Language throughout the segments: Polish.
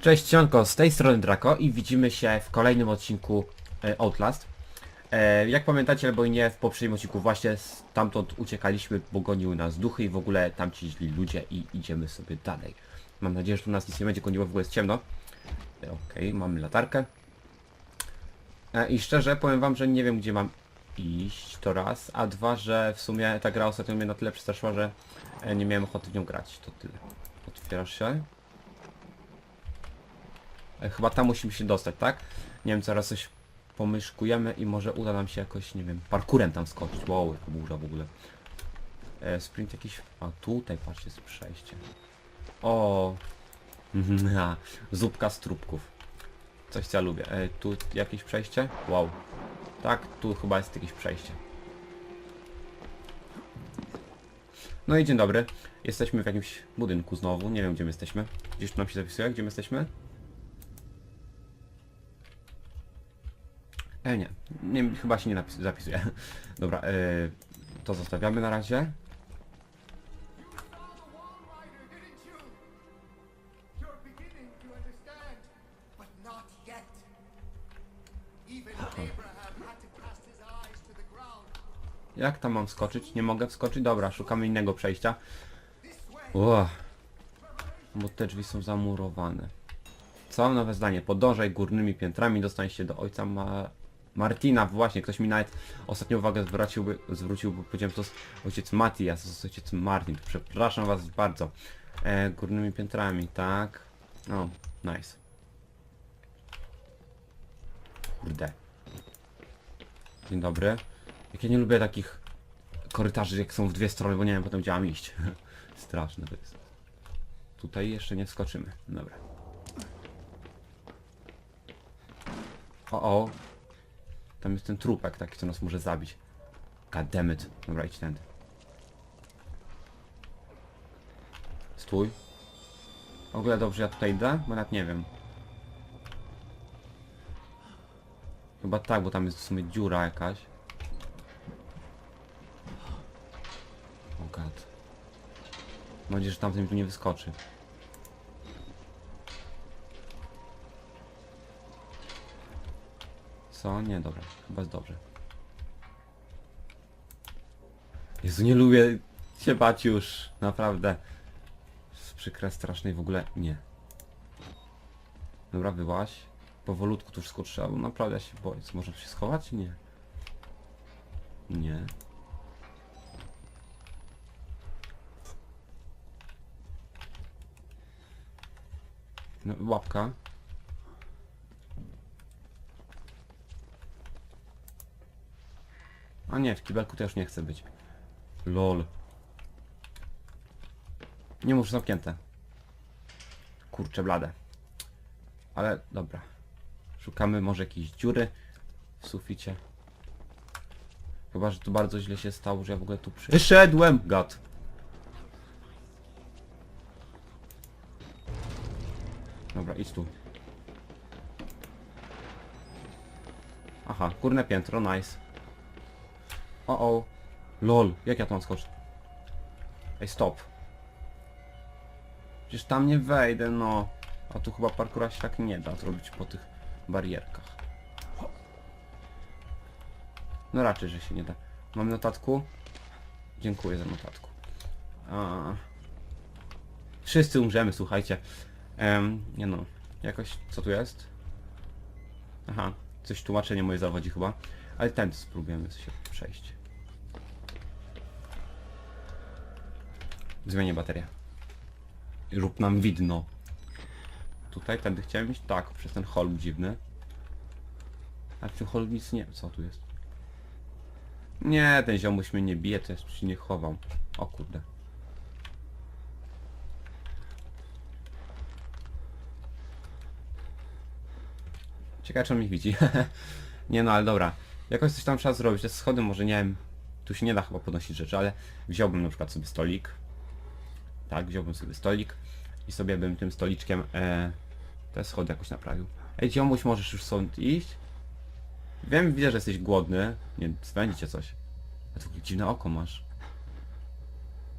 Cześć Sionko, z tej strony Draco i widzimy się w kolejnym odcinku e, Outlast. E, jak pamiętacie albo i nie, w poprzednim odcinku właśnie stamtąd uciekaliśmy, bo goniły nas duchy i w ogóle tamci źli ludzie i idziemy sobie dalej. Mam nadzieję, że tu nas nic nie będzie goniło, w ogóle jest ciemno. E, Okej, mamy latarkę. E, I szczerze powiem wam, że nie wiem gdzie mam iść, to raz, a dwa, że w sumie ta gra ostatnio mnie na tyle przestraszyła, że e, nie miałem ochoty w nią grać, to tyle. Otwierasz się. E, Chyba tam musimy się dostać, tak? Nie wiem, zaraz coś pomyszkujemy i może uda nam się jakoś, nie wiem, parkurem tam skoczyć. Wow, jaka burza w ogóle. E, sprint jakiś... A tutaj, patrzcie, jest przejście. O, zupka z trupków. Coś, co ja lubię. E, tu jakieś przejście? Wow. Tak, tu chyba jest jakieś przejście. No i dzień dobry. Jesteśmy w jakimś budynku znowu. Nie wiem, gdzie my jesteśmy. Gdzieś tu nam się zapisuje, gdzie my jesteśmy? E, nie. nie chyba się nie zapisuje. Dobra, e, to zostawiamy na razie. Jak tam mam skoczyć? Nie mogę wskoczyć? Dobra, szukamy innego przejścia. Ło. Bo te drzwi są zamurowane. Mam nowe zdanie? Podążaj górnymi piętrami, dostań się do ojca Ma... Martina. Właśnie, ktoś mi nawet ostatnio uwagę zwróciłby, zwrócił, bo powiedziałem, to jest ojciec Matias, to jest ojciec Martin. Przepraszam was bardzo. E, górnymi piętrami, tak. No, nice. Kurde. Dzień dobry. Jak ja nie lubię takich korytarzy, jak są w dwie strony, bo nie wiem potem gdzie mam iść. Straszne to jest. Tutaj jeszcze nie wskoczymy. Dobra. O, o. Tam jest ten trupek taki, co nas może zabić. God damn it. Dobra, idź tędy. Stój. W ogóle dobrze ja tutaj idę? Bo nawet nie wiem. Chyba tak, bo tam jest w sumie dziura jakaś. O god. Mam nadzieję, że tamten mi tu nie wyskoczy. Co? Nie, dobra. Chyba jest dobrze. Jezu, nie lubię się bać już. Naprawdę. Jest przykre, straszne i w ogóle nie. Dobra, byłaś. Powolutku tu wszystko trzeba, bo naprawdę się boję. Co, można się schować? Nie. Nie. No, łapka. A nie, w kibelku też nie chcę być. LOL. Nie muszę zamknięte. Kurczę blade. Ale dobra. Szukamy może jakiejś dziury w suficie. Chyba, że tu bardzo źle się stało, że ja w ogóle tu przyszedłem. God. Dobra, idź tu. Aha, górne piętro, nice. O o. Lol, jak ja tam skoczę? Ej, stop. Przecież tam nie wejdę, no. A tu chyba parkura się tak nie da zrobić po tych barierkach. No raczej, że się nie da. Mam notatku? Dziękuję za notatku. A... Wszyscy umrzemy, słuchajcie. Nie no, jakoś, co tu jest? Aha, coś tłumaczenie moje zawodzi chyba. Ale ten spróbujemy się przejść. Zmienię baterię. Rób nam widno. Tutaj, tędy chciałem iść? Tak, przez ten hol dziwny. A w tym holu nic nie... Co tu jest? Nie, ten ziomuś mnie nie bije, to ja się nie chowam. O kurde. Ciekawe czy on widzi. nie no, ale dobra. Jakoś coś tam trzeba zrobić. Te schody może nie wiem. Tu się nie da chyba podnosić rzeczy, ale wziąłbym na przykład sobie stolik. Tak, wziąłbym sobie stolik i sobie bym tym stoliczkiem e, te schody jakoś naprawił. Ej, ziomuś, możesz już stąd iść? Wiem, widzę, że jesteś głodny. Nie, spędzicie coś. A tu dziwne oko masz.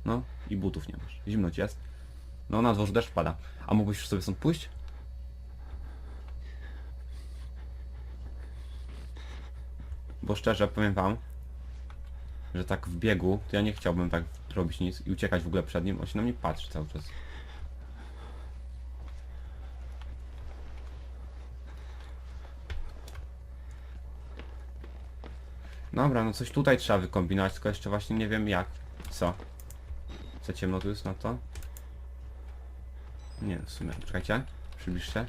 No, i butów nie masz. Zimno ci jest. No, na dworzu deszcz pada. A mógłbyś już sobie stąd pójść? Bo szczerze powiem wam, że tak w biegu, to ja nie chciałbym tak robić nic i uciekać w ogóle przed nim, on się na mnie patrzy cały czas. Dobra, no coś tutaj trzeba wykombinować, tylko jeszcze właśnie nie wiem jak. Co? Co ciemno tu jest na to? Nie, w sumie, czekajcie, przybliż się.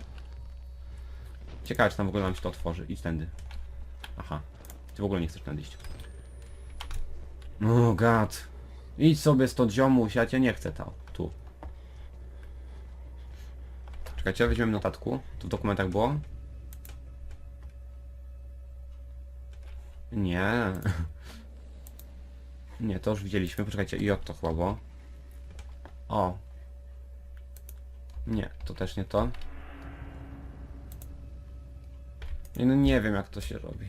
Ciekawe, czy tam w ogóle nam się to otworzy. Idź tędy. Aha. Ty w ogóle nie chcesz tędy iść. Oh god. Idź sobie stąd ziomuś, ja cię nie chcę tam. Tu. Czekajcie, weźmiemy notatku. Tu w dokumentach było? Nie. Nie, to już widzieliśmy. Poczekajcie, i to chyba było. O. Nie, to też nie to. No nie wiem jak to się robi.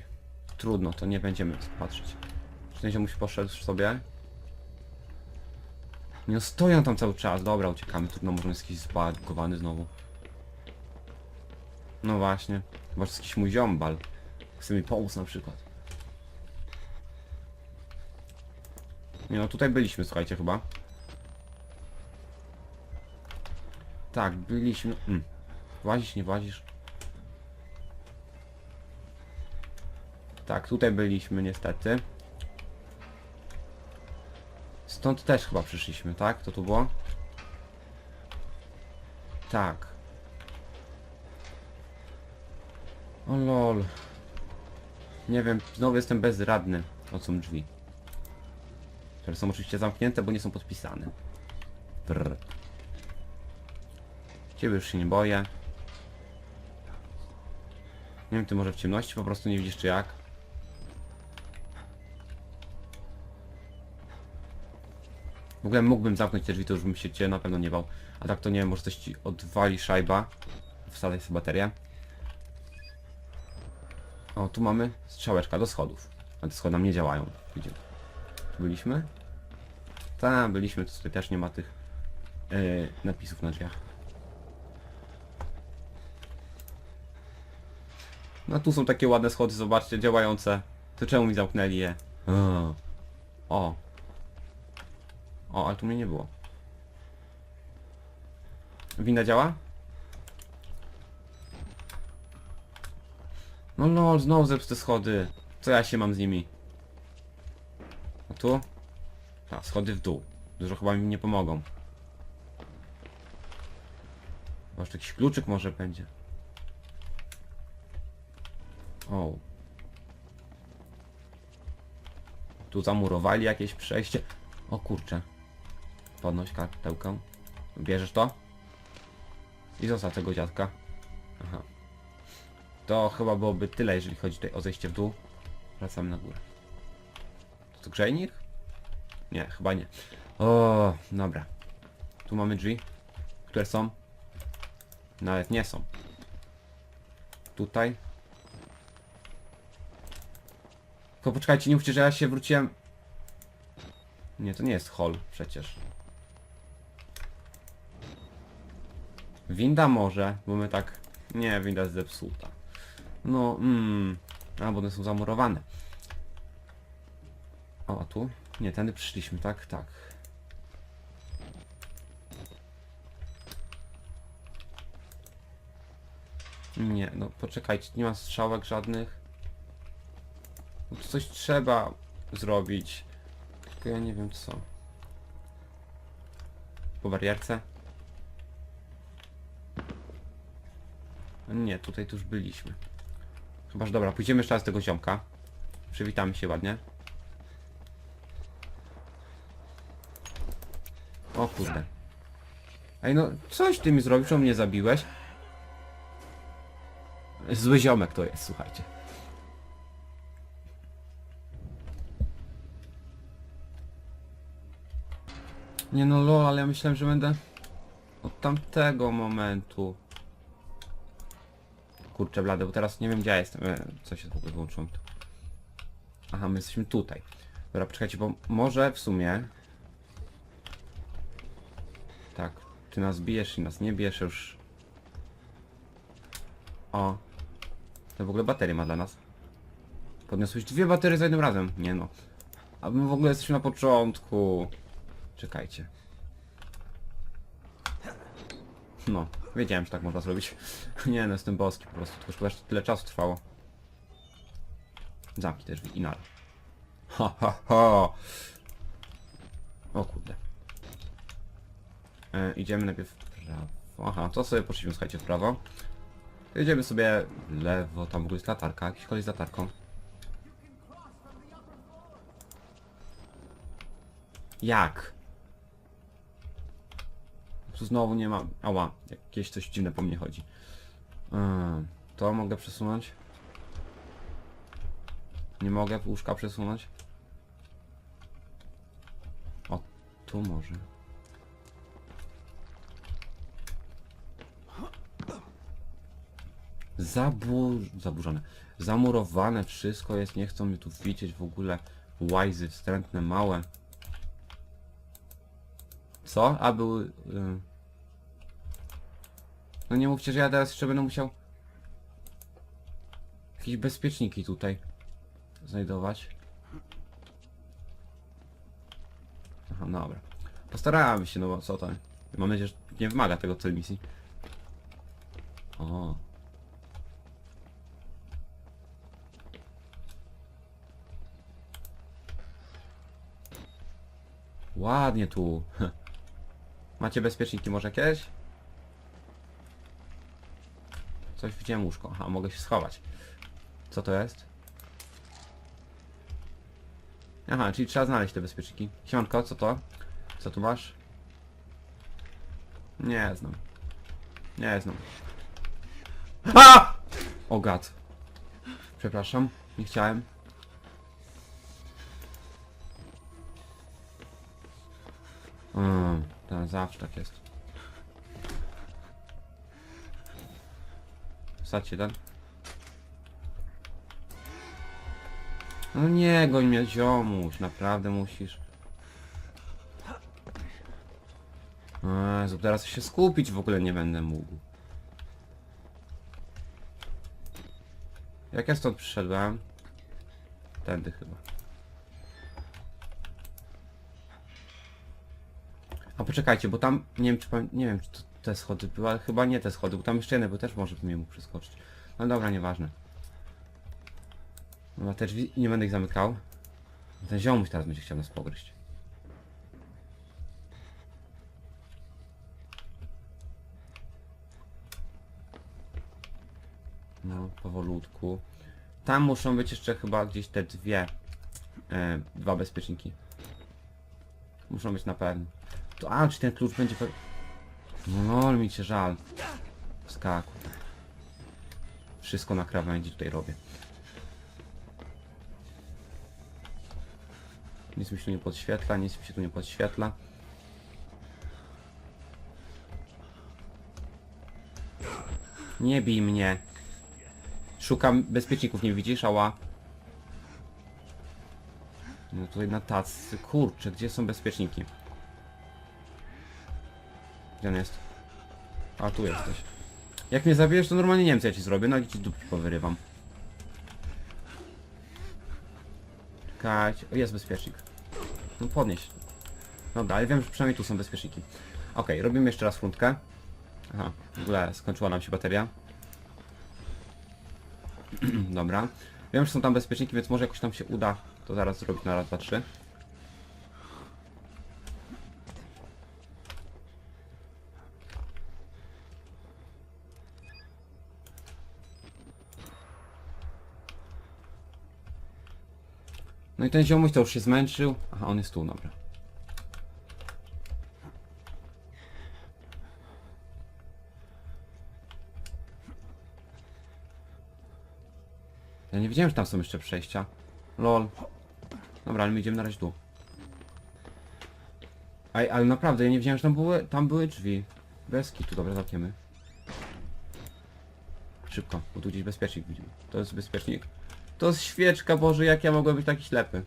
Trudno, to nie będziemy patrzeć. Czy ten ziomuś poszedł sobie? Nie no, stoją tam cały czas. Dobra, uciekamy. Trudno, może jest jakiś zbagowany znowu. No właśnie. Chyba, jest jakiś mój ziombal. Chce mi pomóc na przykład. Nie no, tutaj byliśmy, słuchajcie, chyba. Tak, byliśmy... Mm. Włazisz, nie włazisz? Tak, tutaj byliśmy niestety. Stąd też chyba przyszliśmy, tak? To tu było? Tak. O lol. Nie wiem, znowu jestem bezradny. O są drzwi. Które są oczywiście zamknięte, bo nie są podpisane. Brr. Ciebie już się nie boję. Nie wiem, ty może w ciemności po prostu nie widzisz czy jak. W ogóle mógłbym zamknąć te drzwi, to już bym się cię na pewno nie bał. A tak to nie wiem, może coś ci odwali szajba. Wsadzaj sobie baterię. O, tu mamy strzałeczka do schodów. A te schody nam nie działają. Widzimy. Tu byliśmy? Tam byliśmy, to tutaj też nie ma tych yy, napisów na drzwiach. No tu są takie ładne schody, zobaczcie, działające. To czemu mi zamknęli je? O. O. Ale tu mnie nie było. Winda działa? No lol, znowu zepsute schody. Co ja się mam z nimi? A tu? A, schody w dół. Dużo chyba mi nie pomogą. Może jakiś kluczyk może będzie. O. Tu zamurowali jakieś przejście. O kurczę. Podnoś kartełkę. Bierzesz to? I zostaw tego dziadka. Aha. To chyba byłoby tyle, jeżeli chodzi tutaj o zejście w dół. Wracamy na górę. To grzejnik? Nie, chyba nie. O, dobra. Tu mamy drzwi, które są. Nawet nie są. Tutaj. Tylko poczekajcie, nie mówcie, że ja się wróciłem. Nie, to nie jest hall przecież. Winda może, bo my tak... Nie, winda jest zepsuta. No, mm... A, bo one są zamurowane. O, a tu? Nie, tędy przyszliśmy, tak? Tak. Nie, no poczekajcie, nie ma strzałek żadnych. No to coś trzeba zrobić. Tylko ja nie wiem co. Po barierce? Nie, tutaj tu już byliśmy. Chyba, że dobra, pójdziemy jeszcze raz tego ziomka. Przywitamy się ładnie. O kurde. Ej no, coś ty mi zrobił, czemu mnie zabiłeś? Zły ziomek to jest, słuchajcie. Nie no lol, ale ja myślałem, że będę od tamtego momentu. Kurczę blady, bo teraz nie wiem gdzie ja jestem. E, co się w ogóle wyłączyłem tu? Aha, my jesteśmy tutaj. Dobra, poczekajcie, bo może w sumie... Tak, ty nas bijesz i nas nie bijesz już. O. To w ogóle baterię ma dla nas. Podniosłeś dwie baterie za jednym razem. Nie no. A my w ogóle jesteśmy na początku. Czekajcie. No, wiedziałem, że tak można zrobić. Nie no, jestem boski po prostu, tylko szkoda, że tyle czasu trwało. Zamknij te drzwi. Ha, ha, ha. O kurde. E, idziemy najpierw w prawo. Aha, to sobie poszliśmy, słuchajcie, w prawo. Jedziemy sobie w lewo, tam w ogóle jest latarka, jakiś kolej z latarką. Jak? Znowu nie ma... Ała, jakieś coś dziwne po mnie chodzi. Yy, to mogę przesunąć? Nie mogę łóżka przesunąć? O, tu może. Zabur... zaburzone. Zamurowane wszystko jest, nie chcą mnie tu widzieć w ogóle. Łajzy, wstrętne, małe. Co? A był... y, No nie mówcie, że ja teraz jeszcze będę musiał... Jakieś bezpieczniki tutaj znajdować. Aha, dobra. Postarałem się, no bo co to? Mam nadzieję, że nie wymaga tego cel misji. O. Ładnie tu. Macie bezpieczniki może jakieś? Coś widziałem łóżko. Aha, mogę się schować. Co to jest? Aha, czyli trzeba znaleźć te bezpieczniki. Siemanko, co to? Co tu masz? Nie znam. Nie znam. A! O gad. Przepraszam, nie chciałem. Mm, to zawsze tak jest. Jeden. No nie goń mnie ziomuś, naprawdę musisz. Jezu, teraz się skupić w ogóle nie będę mógł. Jak ja stąd przyszedłem? Tędy chyba. A poczekajcie, bo tam, nie wiem czy nie wiem czy to te schody były, ale chyba nie te schody, bo tam jeszcze jedne, bo też może bym je mógł przeskoczyć. No dobra, nieważne. Dobra, te drzwi nie będę ich zamykał. Ten ziomuś teraz będzie chciał nas pogryźć. No, powolutku. Tam muszą być jeszcze chyba gdzieś te dwie, e, dwa bezpieczniki. Muszą być na pewno. To, a, czy ten klucz będzie... No, mi cię żal. Skaku. Wszystko na krawędzi tutaj robię. Nic mi się tu nie podświetla, nic mi się tu nie podświetla. Nie bij mnie. Szukam bezpieczników, nie widzisz? Ała. No tutaj na tacy. Kurczę, gdzie są bezpieczniki? Jest? A, tu jesteś. Jak mnie zabijesz, to normalnie nie wiem co ja ci zrobię, no i ci dupki powyrywam. Czekajcie. O, jest bezpiecznik. No podnieś. Dobra, ale wiem, że przynajmniej tu są bezpieczniki. Okej, robimy jeszcze raz rundkę. Aha, w ogóle skończyła nam się bateria. Dobra. Wiem, że są tam bezpieczniki, więc może jakoś nam się uda to zaraz zrobić na raz, dwa, trzy. No i ten ziomuś to już się zmęczył. Aha, on jest tu, dobra. Ja nie wiedziałem, że tam są jeszcze przejścia. Lol. Dobra, ale my idziemy na razie tu. Ej, ale naprawdę, ja nie wiedziałem, że tam były, tam były drzwi. Bez kitu, dobra, zamkniemy. Szybko, bo tu gdzieś bezpiecznik widzimy. To jest bezpiecznik. To świeczka, Boże, jak ja mogłem być taki ślepy?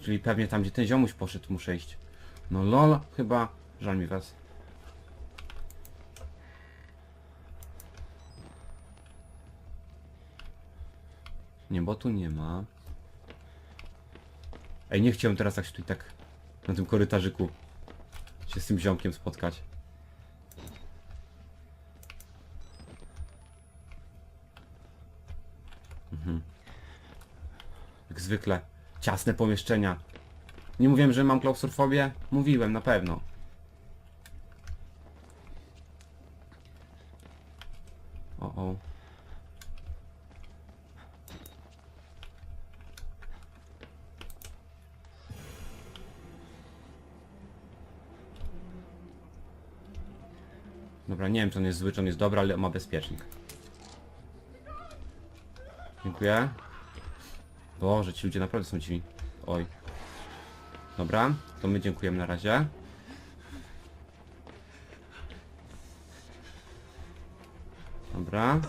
Czyli pewnie tam, gdzie ten ziomuś poszedł, muszę iść. No lol, chyba... Żal mi was. Nie, bo tu nie ma. Ej, nie chciałem teraz tak tutaj tak na tym korytarzyku się z tym ziomkiem spotkać. Zwykle. Ciasne pomieszczenia. Nie mówiłem, że mam klaustrofobię? Mówiłem, na pewno. O, o. Dobra, nie wiem czy on jest zły, czy on jest dobry, ale ma bezpiecznik. Dziękuję. Boże, ci ludzie naprawdę są dziwni. Oj. Dobra, to my dziękujemy na razie. Dobra.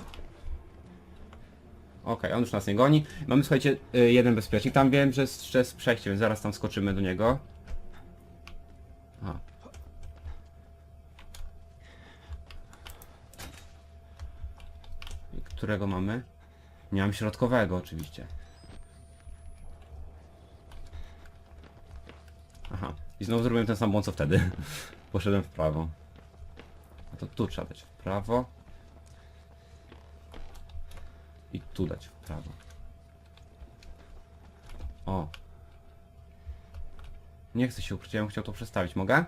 Okej, on już nas nie goni. Mamy, słuchajcie, y, jeden bezpiecznik. Tam wiem, że jest jeszcze jest przejście, więc zaraz tam skoczymy do niego. Którego mamy? Nie mam środkowego oczywiście. Aha. I znowu zrobiłem ten sam błąd co wtedy. Poszedłem w prawo. A to tu trzeba dać w prawo. I tu dać w prawo. O. Nie chcę się ukryć, ja bym chciał to przestawić. Mogę?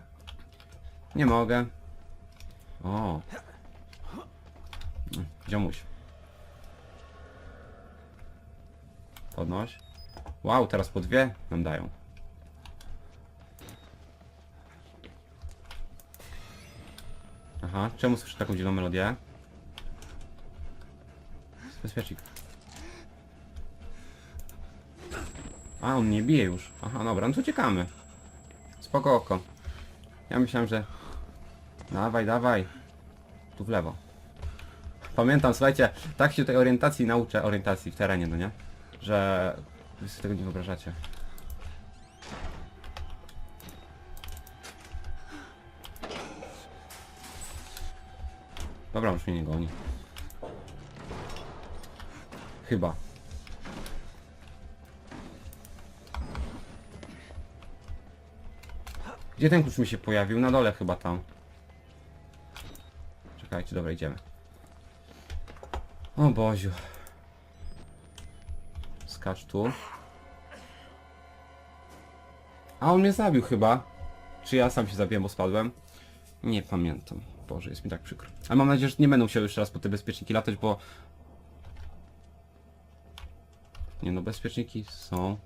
Nie mogę. O. Mm, Ziomuś. Podnoś. Wow, teraz po dwie nam dają. Aha, czemu słyszę taką dziwną melodię? Bezpiecznik. A, on nie bije już. Aha, dobra, no to uciekamy. Spoko oko. Ja myślałem, że... Dawaj, dawaj. Tu w lewo. Pamiętam, słuchajcie, tak się tej orientacji nauczę, orientacji w terenie, no nie? Że... Wy sobie tego nie wyobrażacie. Dobra, już mnie nie goni. Chyba. Gdzie ten klucz mi się pojawił? Na dole chyba tam. Czekajcie, dobra, idziemy. O Boziu. Skacz tu. A on mnie zabił chyba. Czy ja sam się zabiłem, bo spadłem? Nie pamiętam. Boże, jest mi tak przykro. Ale mam nadzieję, że nie będą się jeszcze raz po te bezpieczniki latać, bo... Nie no, bezpieczniki są.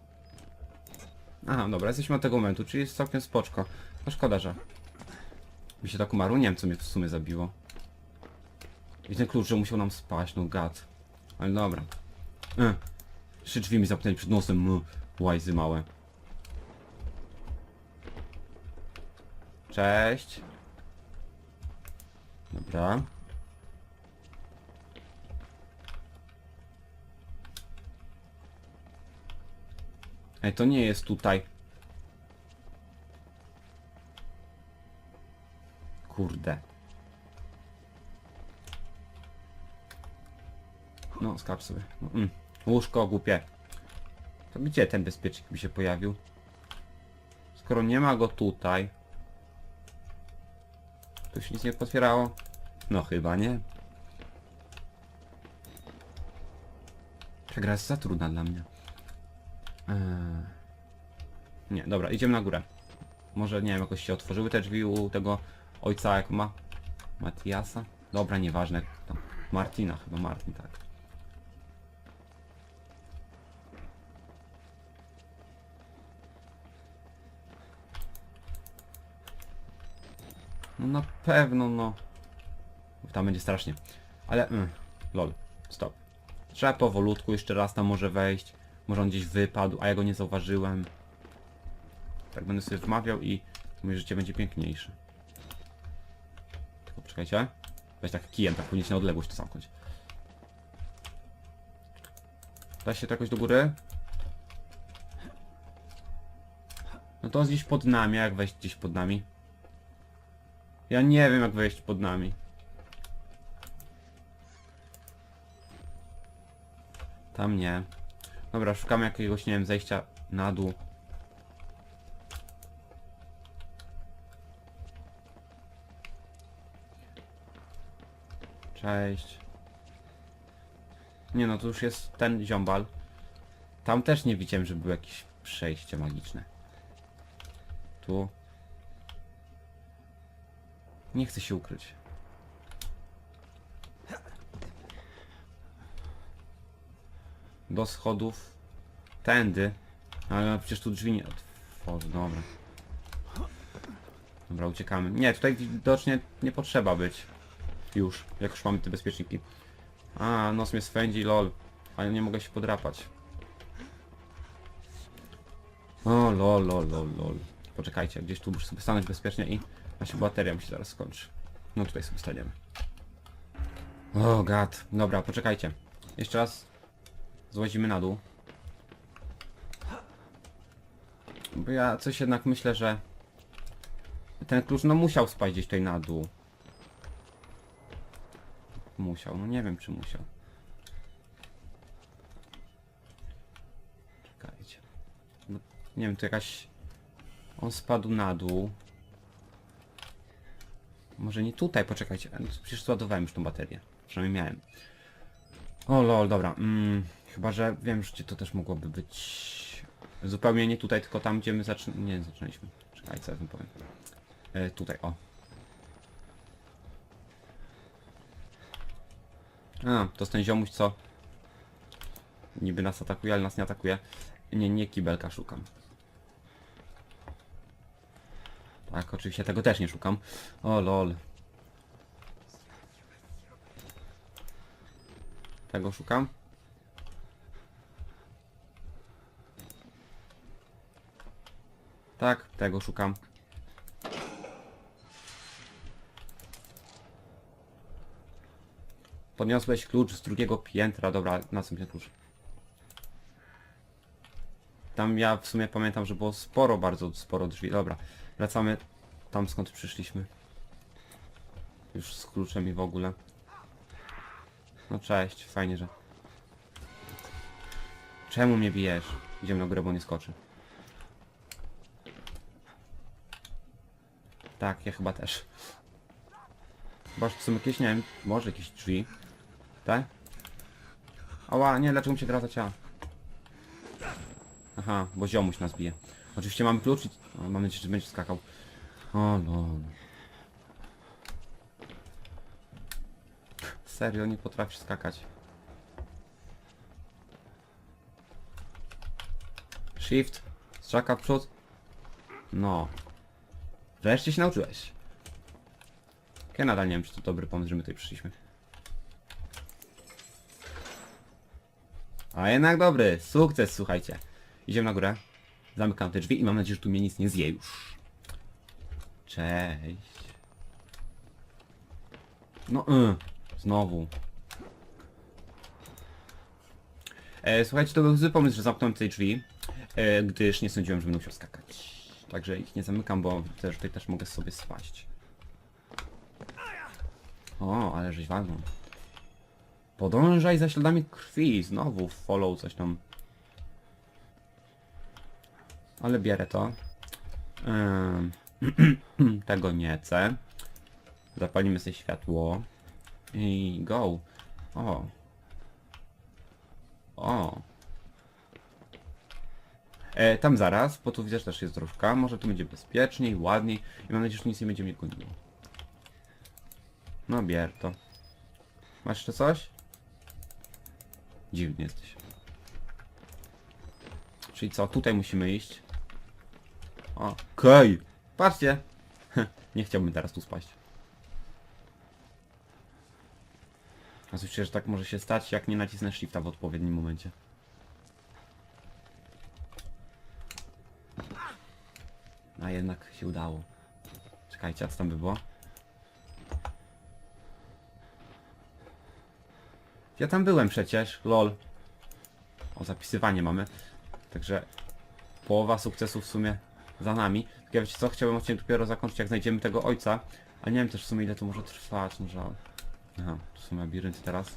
Aha, dobra, jesteśmy od tego momentu, czyli jest całkiem spoczko. No szkoda, że... Mi się tak umarło, nie wiem co mnie w sumie zabiło. I ten klucz, że musiał nam spaść, no gad. Ale dobra. E. Trzy drzwi mi zamknęli przed nosem, m, łajzy małe. Cześć. Dobra. Ej, to nie jest tutaj. Kurde. No, skacz sobie. No, Mm. Łóżko głupie. To gdzie ten bezpiecznik mi się pojawił? Skoro nie ma go tutaj. Tu się nic nie potwierało? No chyba nie. Ta gra jest za trudna dla mnie. Eee... Nie, dobra, idziemy na górę. Może, nie wiem, jakoś się otworzyły te drzwi u tego ojca, jak ma? Matiasa? Dobra, nieważne. Tam. Martina chyba, Martin, tak. No na pewno, no. Tam będzie strasznie. Ale, mm, lol, stop. Trzeba powolutku, jeszcze raz tam może wejść. Może on gdzieś wypadł, a ja go nie zauważyłem. Tak będę sobie wmawiał i moje życie będzie piękniejsze. Tylko poczekajcie. Weź tak kijem, tak powinien się na odległość to zamknąć. Da się to jakoś do góry? No to jest gdzieś pod nami, jak wejść gdzieś pod nami? Ja nie wiem jak wejść pod nami. Tam nie. Dobra, szukamy jakiegoś, nie wiem, zejścia na dół. Cześć. Nie no, tu już jest ten ziombal. Tam też nie widziałem, że było jakieś przejście magiczne. Tu. Nie chcę się ukryć. Do schodów. Tędy. Ale przecież tu drzwi nie otworzy. Dobra. Dobra, uciekamy. Nie, tutaj widocznie nie potrzeba być. Już, jak już mamy te bezpieczniki. A, nos mnie swędzi, lol. Ale nie mogę się podrapać. O, lol, lol, lol, lol. Poczekajcie, gdzieś tu muszę sobie stanąć bezpiecznie i nasza bateria mi się zaraz skończy. No tutaj sobie staniemy. O, gad. Dobra, poczekajcie. Jeszcze raz złazimy na dół. Bo ja coś jednak myślę, że ten klucz no musiał spaść gdzieś tutaj na dół. Musiał, no nie wiem czy musiał. Czekajcie. No, nie wiem, tu jakaś... On spadł na dół. Może nie tutaj, poczekajcie. Przecież ładowałem już tą baterię. Przynajmniej miałem. O lol, dobra. Mm, chyba, że wiem, że to też mogłoby być... Zupełnie nie tutaj, tylko tam, gdzie my zaczyn... Nie, zaczynaliśmy. Czekajcie, co ja wam powiem. E, tutaj, o. A, to jest ten ziomuś, co niby nas atakuje, ale nas nie atakuje. Nie, nie kibelka szukam. Tak, oczywiście tego też nie szukam. O lol. Tego szukam. Tak, tego szukam. Podniosłeś klucz z drugiego piętra, dobra, następny klucz. Tam ja w sumie pamiętam, że było sporo, bardzo sporo drzwi. Dobra, wracamy tam skąd przyszliśmy. Już z kluczem i w ogóle. No cześć, fajnie, że... Czemu mnie bijesz? Idziemy na górę, bo nie skoczy. Tak, ja chyba też. Chyba, że są jakieś, nie wiem, może jakieś drzwi. Tak? Ała, nie, dlaczego mi się gra za ciała? Aha, bo ziomuś nas bije. Oczywiście mamy klucz i... O, mam nadzieję, że będzie skakał. O. Serio, nie potrafisz skakać. Shift. Strzaka w przód. No. Wreszcie się nauczyłeś. Ja nadal nie wiem, czy to dobry pomysł, że my tutaj przyszliśmy. A jednak dobry. Sukces, słuchajcie. Idziemy na górę. Zamykam te drzwi i mam nadzieję, że tu mnie nic nie zje już. Cześć. No, y, znowu. E, słuchajcie, to był zły pomysł, że zamknąłem te drzwi, e, gdyż nie sądziłem, że będę musiał skakać. Także ich nie zamykam, bo że tutaj też mogę sobie spaść. O, ale żeś walnął. Podążaj za śladami krwi. Znowu follow coś tam. Ale bierę to. Tego nie chcę. Zapalimy sobie światło. I go. O. O. E, tam zaraz, bo tu widzę, że też jest dróżka. Może tu będzie bezpieczniej, ładniej. I mam nadzieję, że nic nie będzie mnie goniło. No bier to. Masz jeszcze coś? Dziwny jesteś. Czyli co, tutaj musimy iść. Okej. Patrzcie. Nie chciałbym teraz tu spaść. A słyszę, że tak może się stać, jak nie nacisnę shifta w odpowiednim momencie. A jednak się udało. Czekajcie, a co tam by było? Ja tam byłem przecież, lol. O, zapisywanie mamy. Także połowa sukcesu w sumie za nami. Tak ja wiecie co, chciałbym odcinek dopiero zakończyć jak znajdziemy tego ojca. Ale nie wiem też w sumie ile to może trwać, żal. Aha, tu są labirynty teraz.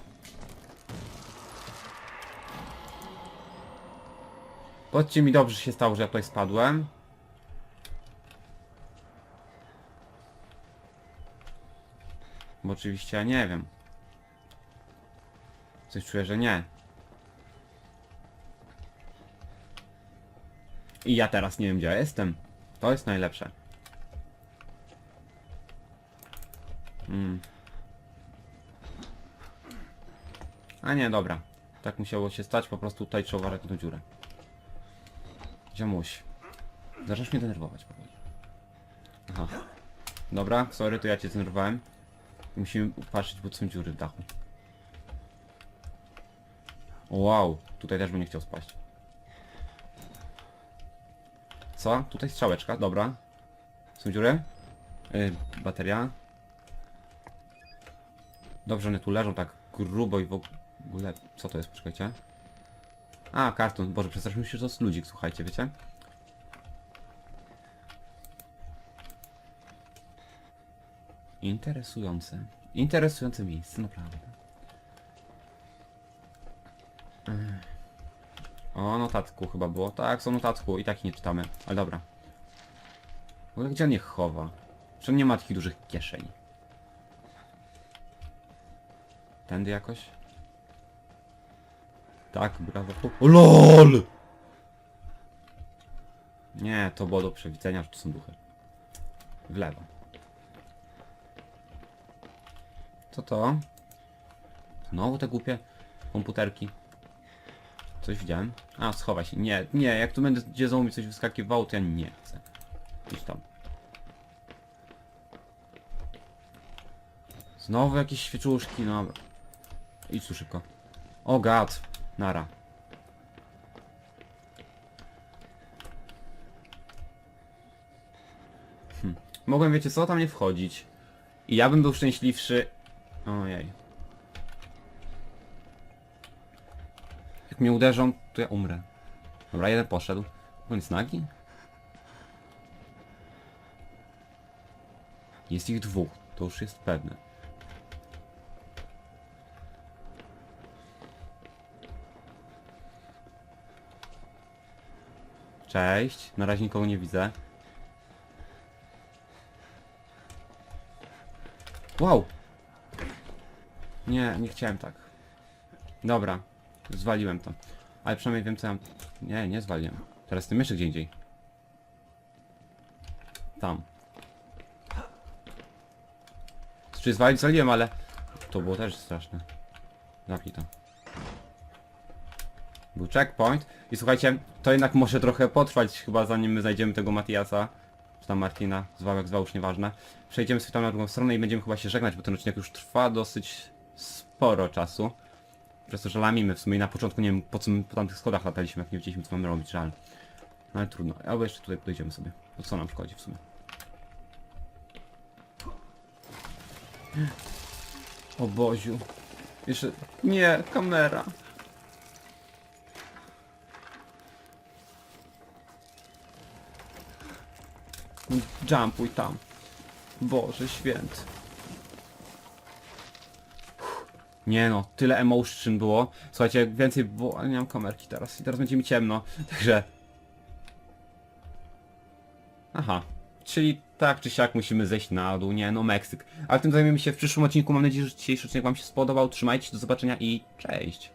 Powiedzcie mi dobrze się stało, że ja tutaj spadłem. Bo oczywiście ja nie wiem. Coś czuję, że nie. I ja teraz nie wiem gdzie ja jestem. To jest najlepsze. Mm. A nie, dobra. Tak musiało się stać, po prostu tutaj trzeba uważać tą dziurę. Ziomuś. Zaczniesz mnie denerwować, powoli. Aha. Dobra, sorry, to ja cię zdenerwowałem. Musimy patrzeć, bo są dziury w dachu. Wow, tutaj też bym nie chciał spaść. Co? Tutaj strzałeczka, dobra. Są dziury? Yy, bateria. Dobrze, one tu leżą tak grubo i w ogóle... Co to jest? Poczekajcie. A, karton. Boże, przestraszył się, że to jest ludzik, słuchajcie, wiecie? Interesujące. Interesujące miejsce, naprawdę. Ech. O, notatku chyba było. Tak, są notatku i tak nie czytamy. Ale dobra. W ogóle gdzie on je chowa? Czy on nie ma takich dużych kieszeni? Tędy jakoś? Tak, brawo. O, LOL! Nie, to było do przewidzenia, że to są duchy. W lewo. Co to? Znowu te głupie komputerki. Coś widziałem? A, schowaj się. Nie, nie, jak tu będzie gdzie mi coś wyskakiwało, to ja nie chcę. Idź tam. Znowu jakieś świeczuszki, no dobra. Idź tu szybko. O gad. Nara. Hm. Mogłem, wiecie co, tam nie wchodzić. I ja bym był szczęśliwszy... Ojej. Jak mnie uderzą, to ja umrę. Dobra, jeden poszedł. On jest nagi? Jest ich dwóch, to już jest pewne. Cześć, na razie nikogo nie widzę. Wow! Nie, nie chciałem tak. Dobra, zwaliłem to. Ale przynajmniej wiem co ja... Nie, nie zwaliłem. Teraz tym jeszcze gdzie indziej. Tam. Czy zwalić zwaliłem, ale... To było też straszne. Zapnij to. Był checkpoint. I słuchajcie, to jednak może trochę potrwać chyba zanim my znajdziemy tego Matiasa. Czy tam Martina, zwał jak zwał, już nieważne. Przejdziemy sobie tam na drugą stronę i będziemy chyba się żegnać, bo ten odcinek już trwa dosyć sporo czasu. Przez to, że lamimy w sumie na początku nie wiem po co my po tamtych schodach lataliśmy, jak nie wiedzieliśmy co mamy robić, żal. No ale trudno, albo jeszcze tutaj podejdziemy sobie. To co nam szkodzi w sumie. O Boziu. Jeszcze... Nie, kamera. Jumpuj tam. Boże święty. Nie no, tyle emotion było. Słuchajcie, więcej było, ale nie mam kamerki teraz i teraz będzie mi ciemno, także... Aha, czyli tak czy siak musimy zejść na dół, nie no Meksyk. Ale tym zajmiemy się w przyszłym odcinku, mam nadzieję, że dzisiejszy odcinek wam się spodobał. Trzymajcie się, do zobaczenia i cześć!